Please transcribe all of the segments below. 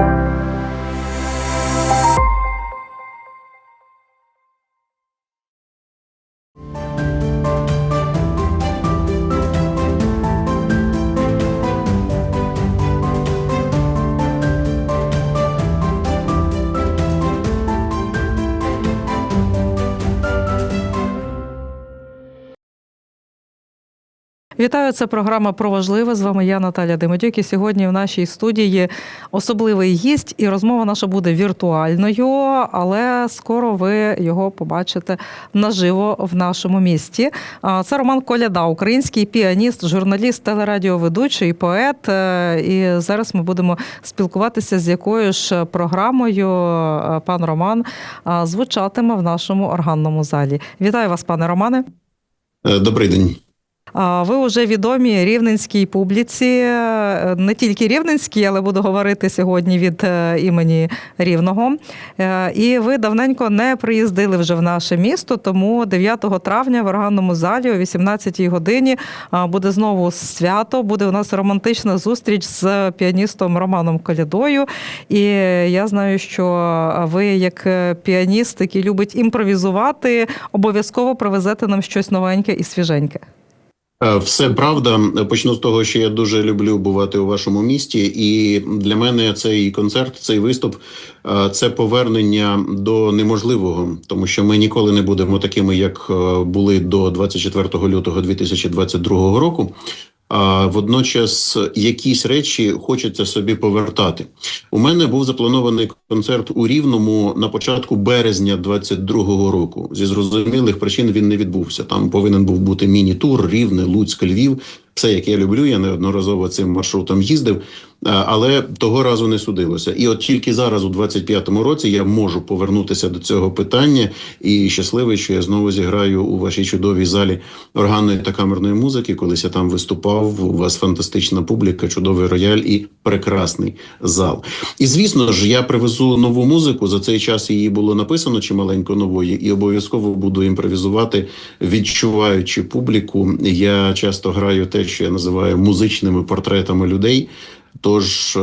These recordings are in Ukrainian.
Thank you. Вітаю, це програма про важливе. З вами я Наталя Демидюк. І сьогодні в нашій студії особливий гість, і розмова наша буде віртуальною, але скоро ви його побачите наживо в нашому місті. Це Роман Коляда, український піаніст, журналіст, телерадіоведучий, поет. Е, І зараз ми будемо спілкуватися з якою ж програмою е, пан Роман звучатиме в нашому органному залі. Вітаю вас, пане Романе. Е, Добрий день. Ви вже відомі рівненській публіці, е, не тільки рівненській, але буду говорити сьогодні від е, імені Рівного. Е, І ви давненько не приїздили вже в наше місто, тому 9 травня в органному залі о 18-й годині буде знову свято. Буде у нас романтична зустріч з піаністом Романом Колядою. І я знаю, що ви, як піаніст, який любить імпровізувати, обов'язково привезете нам щось новеньке і свіженьке. Е, Все правда. Почну з того, що я дуже люблю бувати у вашому місті, і для мене цей концерт, цей виступ е, це повернення до неможливого, тому що ми ніколи не будемо такими, як е, були до 24 лютого 2022 року. А водночас якісь речі хочеться собі повертати. У мене був запланований концерт у Рівному на початку березня 22-го року. Зі зрозумілих причин він не відбувся. Там повинен був бути міні-тур Рівне, Луцьк, Львів. Все, як я люблю, я неодноразово цим маршрутом їздив, але того разу не судилося. І от тільки зараз, у 25-му році, я можу повернутися до цього питання і щасливий, що я знову зіграю у вашій чудовій залі органної та камерної музики. Колись я там виступав. У вас фантастична публіка, чудовий рояль і прекрасний зал. І звісно ж, я привезу нову музику. За цей час її було написано чималенько нової, і обов'язково буду імпровізувати, відчуваючи публіку. Я часто граю те, що я називаю музичними портретами людей. Тож, е,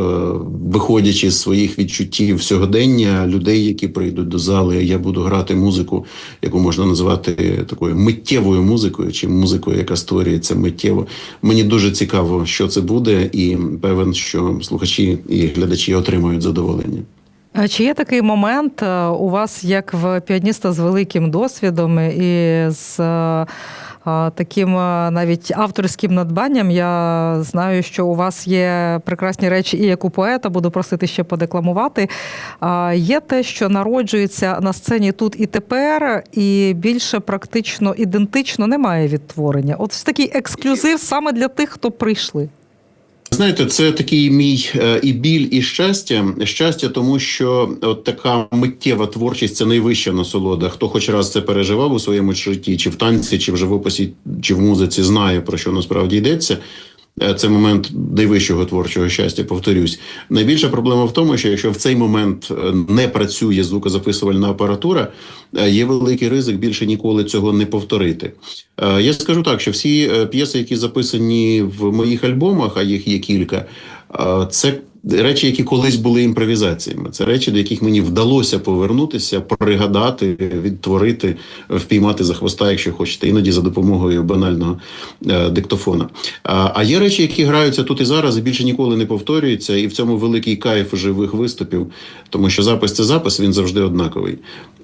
виходячи з своїх відчуттів сьогодення, людей, які прийдуть до зали, я буду грати музику, яку можна назвати такою миттєвою музикою, чи музикою, яка створюється миттєво. Мені дуже цікаво, що це буде, і певен, що слухачі і глядачі отримають задоволення. Чи є такий момент е, у вас, як в піаніста з великим досвідом і з е, таким навіть авторським надбанням? Я знаю, що у вас є прекрасні речі, і як у поета, буду просити ще подекламувати. Є те, що народжується на сцені тут і тепер, і більше практично ідентично немає відтворення. От такий ексклюзив саме для тих, хто прийшли. Знаєте, це такий мій е, і біль, і щастя. Щастя, тому що от така миттєва творчість це найвища насолода. Хто хоч раз це переживав у своєму житті, чи в танці, чи в живописі, чи в музиці, знає про що насправді йдеться. Е, Це момент найвищого творчого щастя. Повторюсь, найбільша проблема в тому, що якщо в цей момент е, не працює звукозаписувальна апаратура, е, є великий ризик більше ніколи цього не повторити. Я скажу так, що всі п'єси, які записані в моїх альбомах, а їх є кілька, це речі, які колись були імпровізаціями. Це речі, до яких мені вдалося повернутися, пригадати, відтворити, впіймати за хвоста, якщо хочете, іноді за допомогою банального е, диктофона. А, а є речі, які граються тут і зараз, і більше ніколи не повторюються, і в цьому великий кайф живих виступів, тому що запис це запис, він завжди однаковий.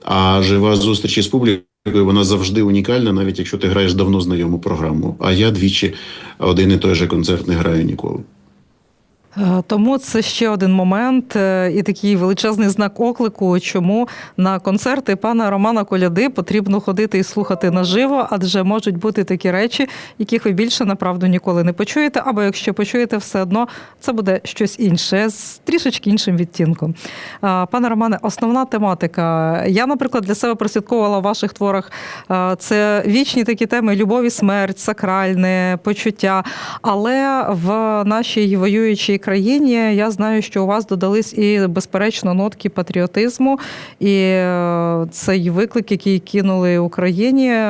А жива зустріч із публікою. Вона завжди унікальна, навіть якщо ти граєш давно знайому програму. А я двічі один і той же концерт не граю ніколи. Е, Тому це ще один момент е, і такий величезний знак оклику, чому на концерти пана Романа Коляди потрібно ходити і слухати наживо, адже можуть бути такі речі, яких ви більше направду ніколи не почуєте. Або якщо почуєте, все одно це буде щось інше з трішечки іншим відтінком. Е, Пане Романе, основна тематика. Я, наприклад, для себе прослідковувала в ваших творах. Це вічні такі теми: любов і смерть, сакральне почуття. Але в нашій воюючій країні. Я знаю, що у вас додались і безперечно нотки патріотизму, і е, цей виклик, який кинули Україні, е,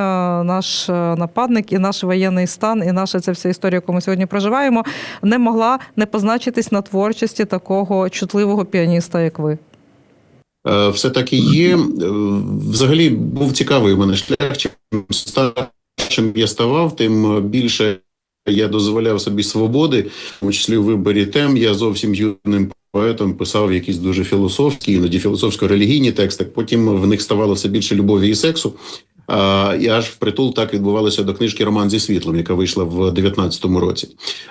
наш е, нападник, і наш воєнний стан, і наша ця вся історія, яку ми сьогодні проживаємо, не могла не позначитись на творчості такого чутливого піаніста, як ви. Все так і є. Взагалі був цікавий у мене шлях. Чим старшим я ставав, тим більше я дозволяв собі свободи, в тому числі у виборі тем. Я зовсім юним поетом писав якісь дуже філософські, іноді філософсько-релігійні тексти. Потім в них ставало все більше любові і сексу. А, і аж впритул так відбувалося до книжки Роман зі світлом, яка вийшла в 19-му році.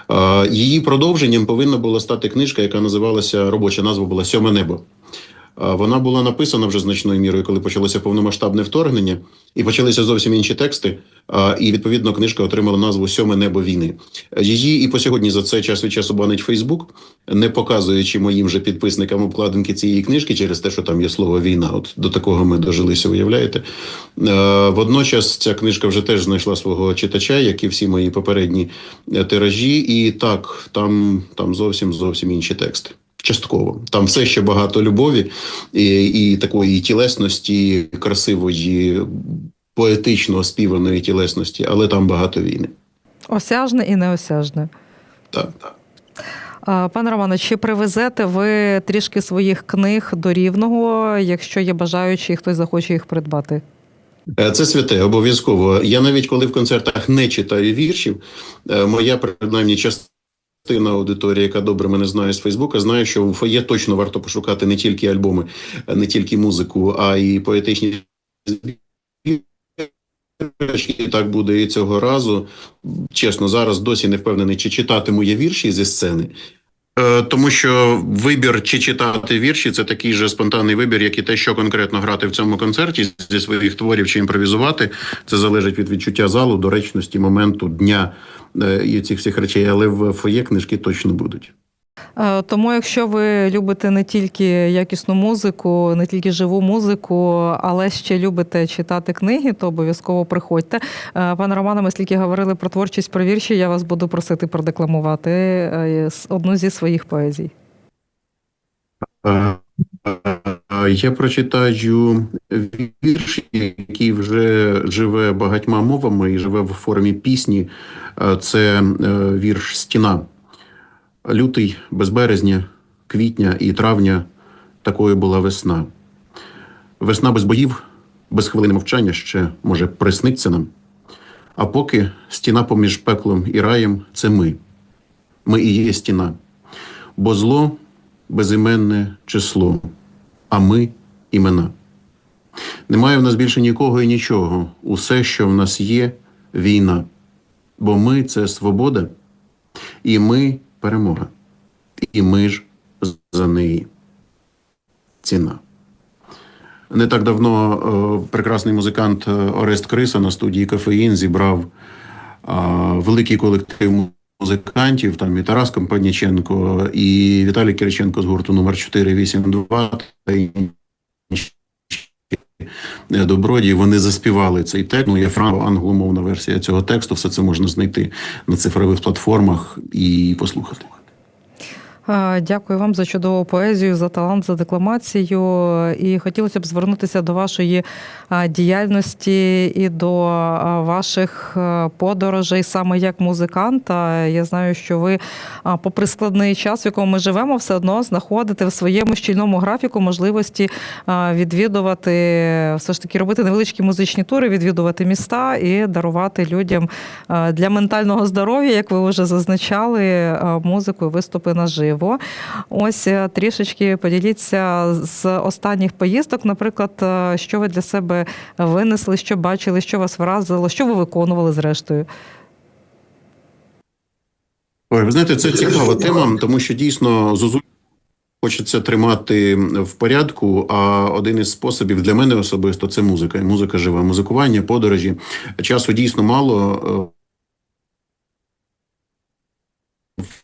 А, її продовженням повинна була стати книжка, яка називалася робоча назва була Сьоме небо. А, Вона була написана вже значною мірою, коли почалося повномасштабне вторгнення, і почалися зовсім інші тексти. І відповідно книжка отримала назву Сьоме небо війни. Її і по сьогодні за це час від часу банить Фейсбук, не показуючи моїм же підписникам обкладинки цієї книжки через те, що там є слово війна. От до такого ми дожилися, уявляєте. Е, Водночас ця книжка вже теж знайшла свого читача, як і всі мої попередні е, тиражі. І так, там, там зовсім зовсім інші тексти. Частково там все ще багато любові і, і такої тілесності, красивої, поетично співаної тілесності, але там багато війни. Осяжне і неосяжне. Так, так. Пане Романе, чи привезете ви трішки своїх книг до рівного, якщо є бажаючі, і хтось захоче їх придбати? Е, Це святе, обов'язково. Я навіть коли в концертах не читаю віршів, е, моя принаймні частина аудиторії, яка добре мене знає з Фейсбука, знає, що в фоє точно варто пошукати не тільки альбоми, не тільки музику, а й поетичні збірки так буде і цього разу. Чесно, зараз досі не впевнений, чи читатиму я вірші зі сцени. Е, Тому що вибір чи читати вірші це такий же спонтанний вибір, як і те, що конкретно грати в цьому концерті зі своїх творів чи імпровізувати. Це залежить від відчуття залу, доречності, моменту, дня е, і цих всіх речей. Але в фоє книжки точно будуть. Е, Тому, якщо ви любите не тільки якісну музику, не тільки живу музику, але ще любите читати книги, то обов'язково приходьте. Е, Пане Романе, ми стільки говорили про творчість, про вірші. Я вас буду просити продекламувати е, одну зі своїх поезій. Я прочитаю вірш, який вже живе багатьма мовами і живе в формі пісні. Це вірш Стіна. Лютий, без березня, квітня і травня такою була весна. Весна без боїв, без хвилини мовчання ще може присниться нам. А поки стіна поміж пеклом і раєм це ми. Ми і є стіна. Бо зло безіменне число, а ми імена. Немає в нас більше нікого і нічого. Усе, що в нас є, війна. Бо ми це свобода, і ми перемога. І ми ж за неї ціна. Не так давно е, прекрасний музикант е, Орест Криса на студії Кафеїн зібрав е, великий колектив музикантів, там і Тарас Компаніченко, і Віталій Кириченко з гурту номер 482 та добродії. Вони заспівали цей текст. Ну, є франко-англомовна версія цього тексту. Все це можна знайти на цифрових платформах і послухати. Дякую вам за чудову поезію, за талант, за декламацію. І хотілося б звернутися до вашої діяльності і до ваших подорожей саме як музиканта. Я знаю, що ви, попри складний час, в якому ми живемо, все одно знаходите в своєму щільному графіку можливості відвідувати, все ж таки робити невеличкі музичні тури, відвідувати міста і дарувати людям для ментального здоров'я, як ви вже зазначали, музику і виступи наживо. Ось е, трішечки поділіться з останніх поїздок, наприклад, е, що ви для себе винесли, що бачили, що вас вразило, що ви виконували зрештою. Ой, ви знаєте, це цікава тема, тому що дійсно зозуль хочеться тримати в порядку. А один із способів для мене особисто це музика. Музика жива. Музикування, подорожі. Часу дійсно мало. е,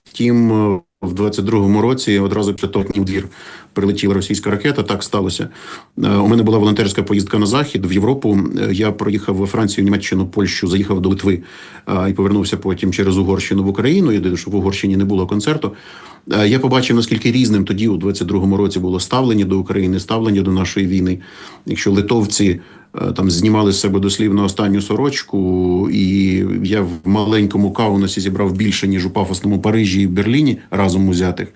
Втім, в 22-му році одразу після того, як в двір прилетіла російська ракета. Так сталося. Е, У мене була волонтерська поїздка на захід в Європу. Е, Я проїхав во Францію, Німеччину, Польщу, заїхав до Литви е, і повернувся потім через Угорщину в Україну.Єдине, що в Угорщині не було концерту. Я побачив, наскільки різним тоді, у 22-му році, було ставлення до України, ставлення до нашої війни. Якщо литовці там знімали з себе дослівно останню сорочку, і я в маленькому Каунасі зібрав більше ніж у пафосному Парижі і Берліні разом узятих.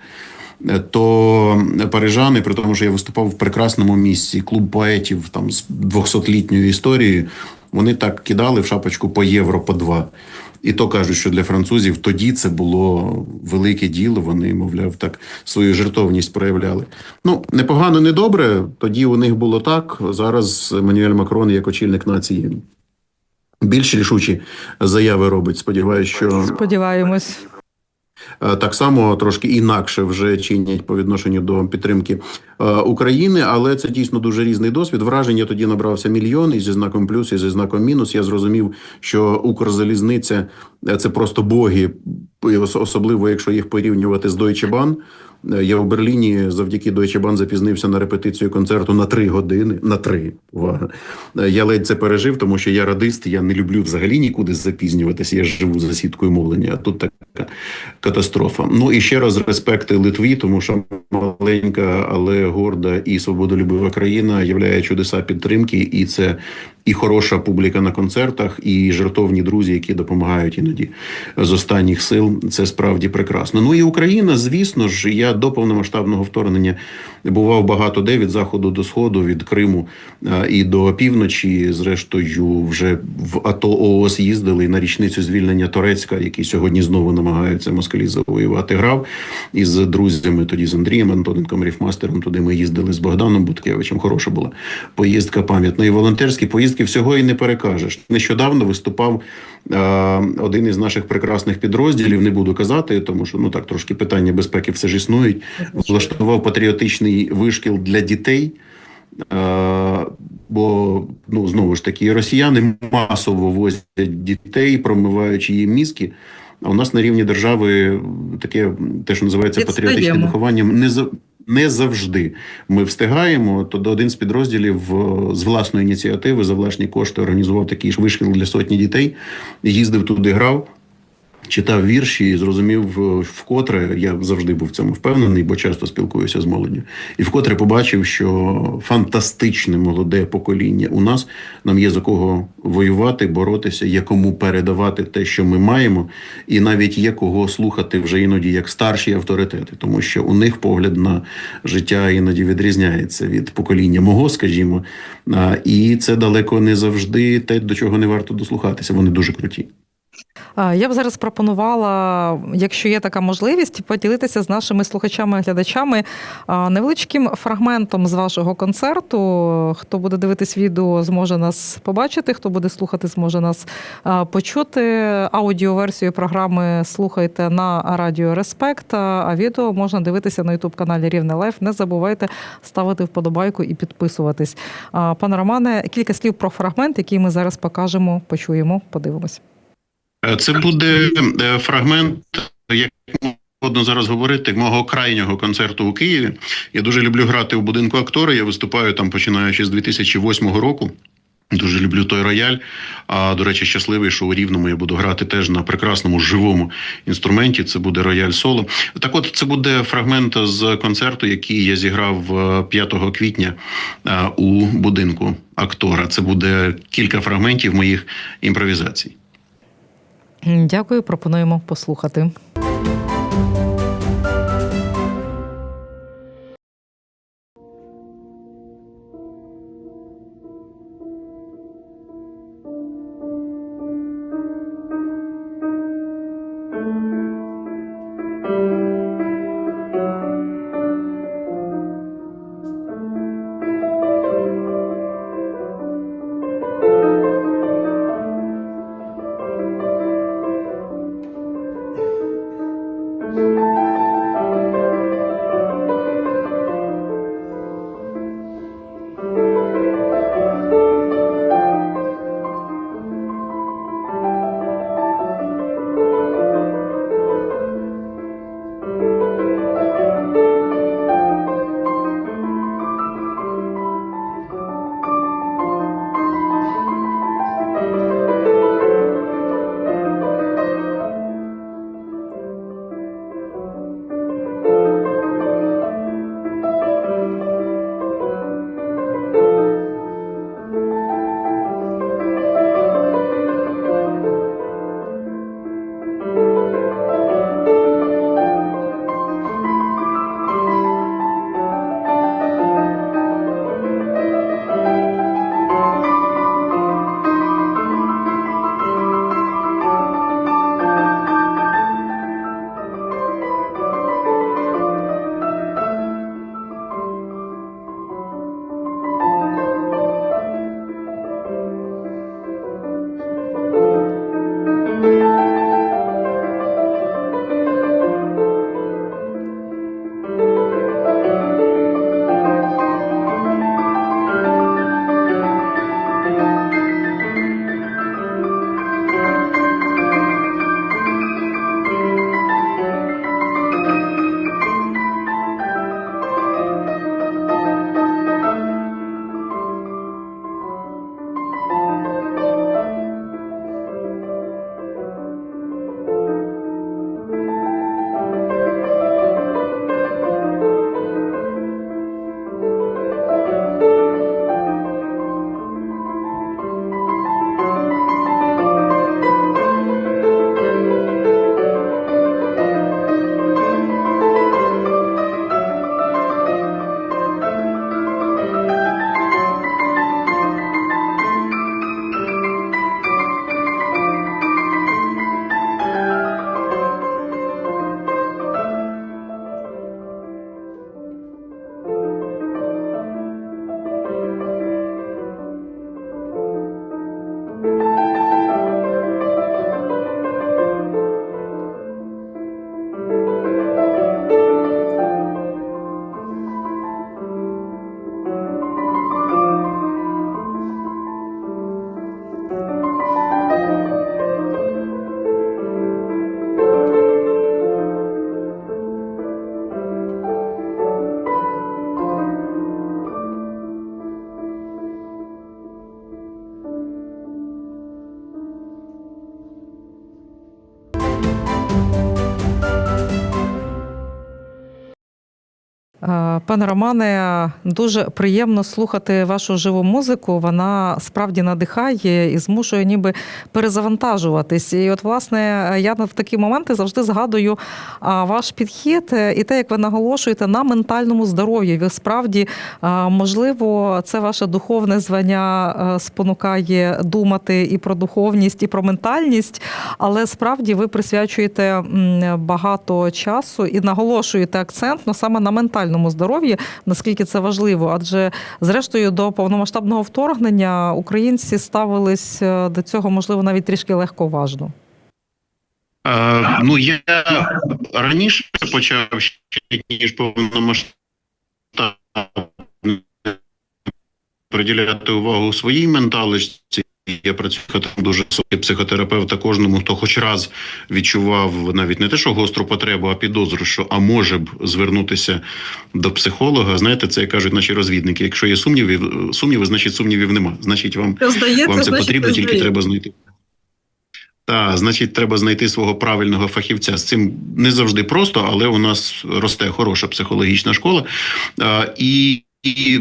е, То парижани, при тому, що я виступав в прекрасному місці, клуб поетів там з 200-літньою історією, вони так кидали в шапочку по євро по два. І то кажуть, що для французів тоді це було велике діло. Вони, мовляв, так свою жертовність проявляли. Ну непогано, не добре. Тоді у них було так. Зараз Манюель Макрон, як очільник нації, більш рішучі заяви робить. Сподіваюсь, що Сподіваємось. Е, так само трошки інакше вже чинять по відношенню до підтримки е, України, але це дійсно дуже різний досвід. Враження тоді набрався мільйон і зі знаком плюс, і зі знаком мінус. Я зрозумів, що Укрзалізниця е, це просто боги, особливо якщо їх порівнювати з Deutsche Bahn. Я у Берліні завдяки Deutsche Bahn запізнився на репетицію концерту на три години. На три увага. Я ледь це пережив, тому що я радист. Я не люблю взагалі нікуди запізнюватися. Я живу за сіткою мовлення. Тут така катастрофа. Ну і ще раз респекти Литві, тому що маленька, але горда і свободолюбива країна являє чудеса підтримки, і це і хороша публіка на концертах, і жертовні друзі, які допомагають іноді з останніх сил. Це справді прекрасно. Ну і Україна, звісно ж, я до повномасштабного вторгнення бував багато де від заходу до сходу, від Криму е, і до півночі. Зрештою, вже в АТО ООС їздили на річницю звільнення Торецька, який сьогодні знову намагаються москалі завоювати. Грав із друзями тоді з Андрієм Антоненком Ріфмастером. Туди ми їздили з Богданом Буткевичем. Хороша була поїздка пам'ятна. І волонтерські поїздки всього і не перекажеш. Нещодавно виступав е, один із наших прекрасних підрозділів. Не буду казати, тому що ну так трошки питання безпеки все ж існують. Влаштував патріотичний вишкіл для дітей. Е, Бо ну знову ж таки росіяни масово возять дітей, промиваючи їм мізки. А у нас на рівні держави таке те, що називається Відстаємо. патріотичним вихованням, не за не завжди ми встигаємо. То один з підрозділів е, з власної ініціативи за власні кошти організував такий ж вишкіл для сотні дітей. Їздив туди, грав. Читав вірші і зрозумів е, вкотре, я завжди був в цьому впевнений, бо часто спілкуюся з молоддю. І вкотре побачив, що фантастичне молоде покоління у нас нам є за кого воювати, боротися, є кому передавати те, що ми маємо, і навіть є кого слухати вже іноді як старші авторитети, тому що у них погляд на життя іноді відрізняється від покоління мого, скажімо, і це далеко не завжди те, до чого не варто дослухатися. Вони дуже круті. Я б зараз пропонувала, якщо є така можливість, поділитися з нашими слухачами і глядачами невеличким фрагментом з вашого концерту. Хто буде дивитись відео, зможе нас побачити, хто буде слухати, зможе нас почути. Аудіоверсію програми слухайте на Радіо Респект, а відео можна дивитися на Ютуб каналі Рівне Лайф. Не забувайте ставити вподобайку і підписуватись. Пане Романе, кілька слів про фрагмент, який ми зараз покажемо, почуємо, подивимось. Е, Це буде е, фрагмент, як модно зараз говорити, мого крайнього концерту у Києві. Я дуже люблю грати у будинку актора. Я виступаю там починаючи з 2008 року. Дуже люблю той рояль. А до речі, щасливий, що у рівному я буду грати теж на прекрасному живому інструменті. Це буде рояль соло. Так, от це буде фрагмент з концерту, який я зіграв е, 5 квітня е, у будинку актора. Це буде кілька фрагментів моїх імпровізацій. Дякую, пропонуємо послухати. Пане Романе, дуже приємно слухати вашу живу музику. Вона справді надихає і змушує ніби перезавантажуватись. І от, власне, я в такі моменти завжди згадую ваш підхід е, і те, як ви наголошуєте на ментальному здоров'ї. Ви справді, можливо, це ваше духовне звання е, спонукає думати і про духовність, і про ментальність, але справді ви присвячуєте багато часу і наголошуєте акцент ну, саме на ментальному здоров'ї, наскільки це важливо. Адже, зрештою, до повномасштабного вторгнення українці ставились е, до цього, можливо, навіть трішки легковажно. Е, ну, я раніше почав ще ніж повномасштабно приділяти увагу своїй менталості. Я працюю дуже високий психотерапевт, та кожному, хто хоч раз відчував навіть не те, що гостру потребу, а підозру, що а може б звернутися до психолога. Знаєте, це як кажуть наші розвідники. Якщо є сумніви, сумніви, значить сумнівів нема. Значить, вам Здається, вам це значить, потрібно, тільки здається. треба знайти. Так, значить, треба знайти свого правильного фахівця. З цим не завжди просто, але у нас росте хороша психологічна школа. А, і, і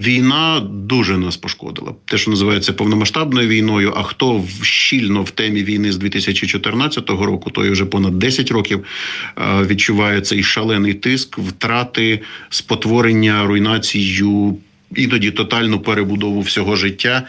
війна дуже нас пошкодила. Те, що називається повномасштабною війною. А хто щільно в темі війни з 2014 року, той вже понад 10 років а, відчуває цей шалений тиск, втрати, спотворення, руйнацію, іноді тотальну перебудову всього життя.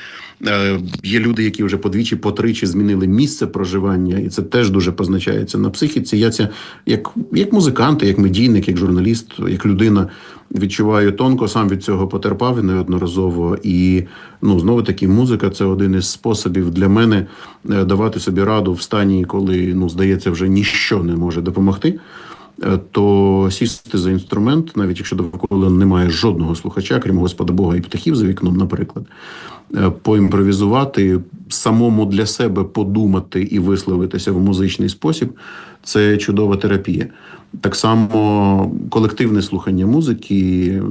Е, Є люди, які вже подвічі, потричі змінили місце проживання, і це теж дуже позначається на психіці. Я це як, як музикант, як медійник, як журналіст, як людина відчуваю тонко, сам від цього потерпав і неодноразово. І ну знову таки, музика це один із способів для мене е, давати собі раду в стані, коли ну здається, вже ніщо не може допомогти. Е, То сісти за інструмент, навіть якщо довкола немає жодного слухача, крім Господа Бога і птахів за вікном, наприклад, поімпровізувати, самому для себе подумати і висловитися в музичний спосіб це чудова терапія. Так само колективне слухання музики,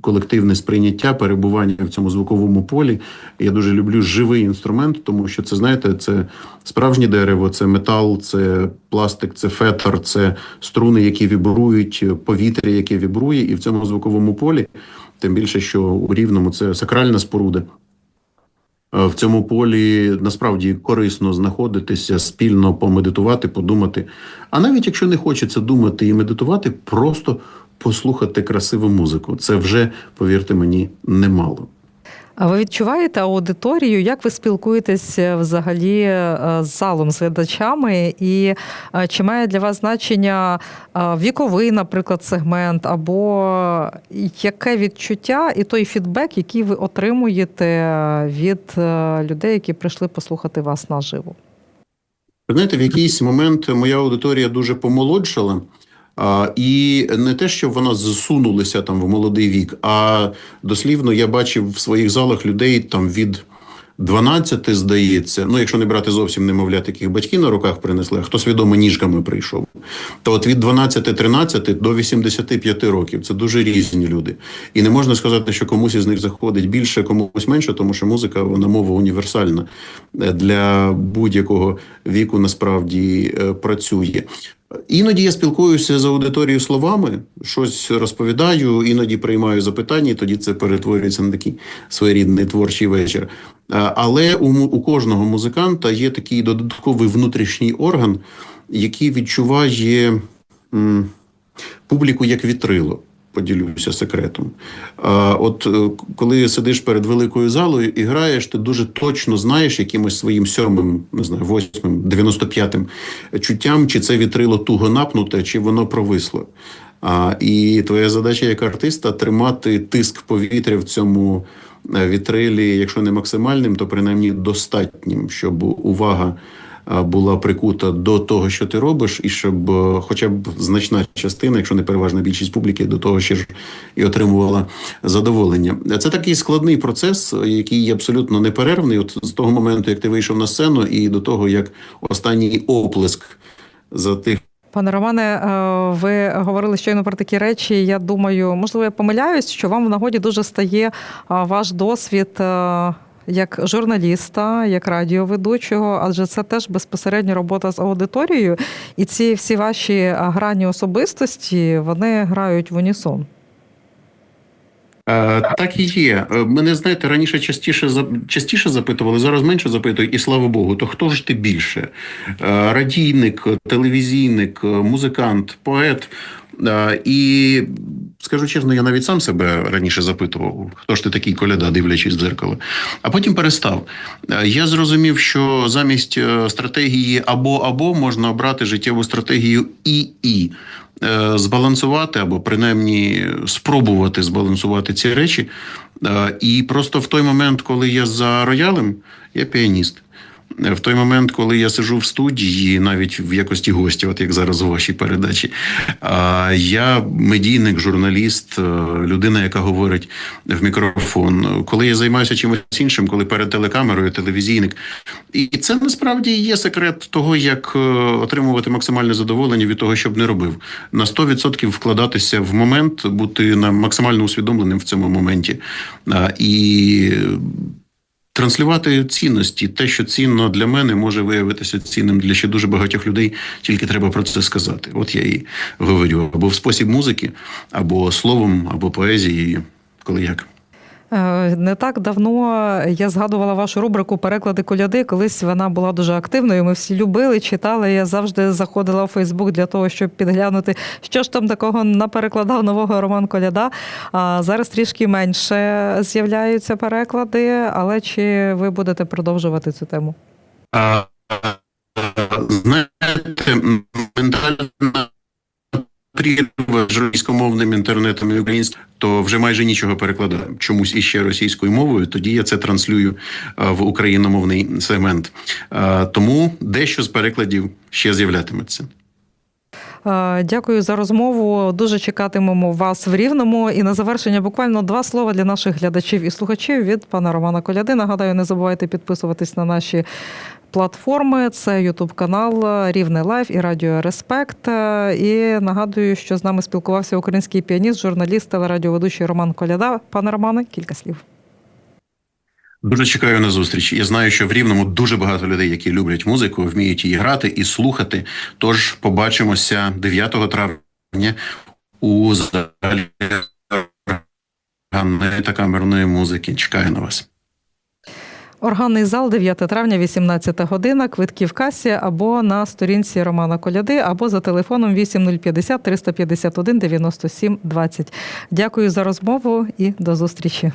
колективне сприйняття, перебування в цьому звуковому полі. Я дуже люблю живий інструмент, тому що це знаєте, це справжнє дерево, це метал, це пластик, це фетр, це струни, які вібрують, повітря, яке вібрує, і в цьому звуковому полі, тим більше, що у рівному це сакральна споруда. Е, В цьому полі насправді корисно знаходитися, спільно помедитувати, подумати. А навіть якщо не хочеться думати і медитувати, просто послухати красиву музику. Це вже, повірте мені, немало. А ви відчуваєте аудиторію? Як ви спілкуєтесь взагалі е, з залом, з глядачами? І е, чи має для вас значення е, віковий, наприклад, сегмент, або яке відчуття і той фідбек, який ви отримуєте від людей, які прийшли послухати вас наживо? Знаєте, в якийсь момент моя аудиторія дуже помолодшала. І не те, що вона зсунулася там в молодий вік, а дослівно я бачив в своїх залах людей там від 12, здається, ну якщо не брати зовсім немовлят, яких батьки на руках принесли, а хто свідомо ніжками прийшов, то от від 12-13 до 85 років це дуже різні люди. І не можна сказати, що комусь із них заходить більше, комусь менше, тому що музика вона мова універсальна Е, для будь-якого віку насправді е, працює. Іноді я спілкуюся з аудиторією словами, щось розповідаю, іноді приймаю запитання, і тоді це перетворюється на такий своєрідний творчий вечір. Е, Але у, у кожного музиканта є такий додатковий внутрішній орган, який відчуває м, публіку як вітрило. Поділюся секретом. А, от е, коли сидиш перед великою залою і граєш, ти дуже точно знаєш якимось своїм сьомим, не знаю, восьмим, дев'яносто п'ятим чуттям, чи це вітрило туго напнуте, чи воно провисло. І твоя задача як артиста тримати тиск повітря в цьому е, вітрилі, якщо не максимальним, то принаймні достатнім, щоб увага була прикута до того, що ти робиш, і щоб е, хоча б значна частина, якщо не переважна більшість публіки, до того ще ж і отримувала задоволення. Це такий складний процес, який абсолютно неперервний. От з того моменту, як ти вийшов на сцену, і до того, як останній оплеск за тих. Пане Романе, е, ви говорили щойно про такі речі. Я думаю, можливо, я помиляюсь, що вам в нагоді дуже стає е, ваш досвід. е, Як журналіста, як радіоведучого, адже це теж безпосередньо робота з аудиторією, і ці всі ваші грані особистості вони грають в унісон. Е, Так і є. Е, Мене знаєте, раніше частіше частіше запитували, зараз менше запитують, і слава Богу. То хто ж ти більше? Е, Радійник, телевізійник, музикант, поет. І скажу чесно, я навіть сам себе раніше запитував, хто ж ти такий коляда, дивлячись в дзеркало. А потім перестав. Я зрозумів, що замість стратегії або або можна обрати життєву стратегію і і збалансувати або принаймні спробувати збалансувати ці речі. Е, І просто в той момент, коли я за роялем, я піаніст. В той момент, коли я сижу в студії, навіть в якості гостя, от як зараз у вашій передачі, я медійник, журналіст, е, людина, яка говорить в мікрофон. Коли я займаюся чимось іншим, коли перед телекамерою, телевізійник. І це насправді є секрет того, як е, отримувати максимальне задоволення від того, щоб не робив. На 100% вкладатися в момент, бути на максимально усвідомленим в цьому моменті. І транслювати цінності. Те, що цінно для мене, може виявитися цінним для ще дуже багатьох людей, тільки треба про це сказати. От я і говорю або в спосіб музики, або словом, або поезією, коли як. Е, Не так давно я згадувала вашу рубрику Переклади коляди. Колись вона була дуже активною. Ми всі любили, читали. Я завжди заходила у Фейсбук для того, щоб підглянути, що ж там такого наперекладав нового Роман Коляда. А зараз трішки менше з'являються переклади. Але чи ви будете продовжувати цю тему? Знаєте, ментальна прірва з російськомовним інтернетом і українським, то вже майже нічого перекладаю. Чомусь іще російською мовою. Тоді я це транслюю в україномовний сегмент. Тому дещо з перекладів ще з'являтиметься. Е, Дякую за розмову. Дуже чекатимемо вас в Рівному. І на завершення буквально два слова для наших глядачів і слухачів від пана Романа Коляди. Нагадаю, не забувайте підписуватись на наші платформи. Це Ютуб канал Рівне Лайф і Радіо Респект. Е, І нагадую, що з нами спілкувався український піаніст, журналіст, телерадіоведучий Роман Коляда. Пане Романе, кілька слів. Дуже чекаю на зустріч. Я знаю, що в Рівному дуже багато людей, які люблять музику, вміють її грати і слухати. Тож побачимося 9 травня у залі та камерної музики. Чекаю на вас. Органний зал 9 травня, 18 година. Квитки в касі або на сторінці Романа Коляди, або за телефоном 8050 351 97 20. Дякую за розмову і до зустрічі.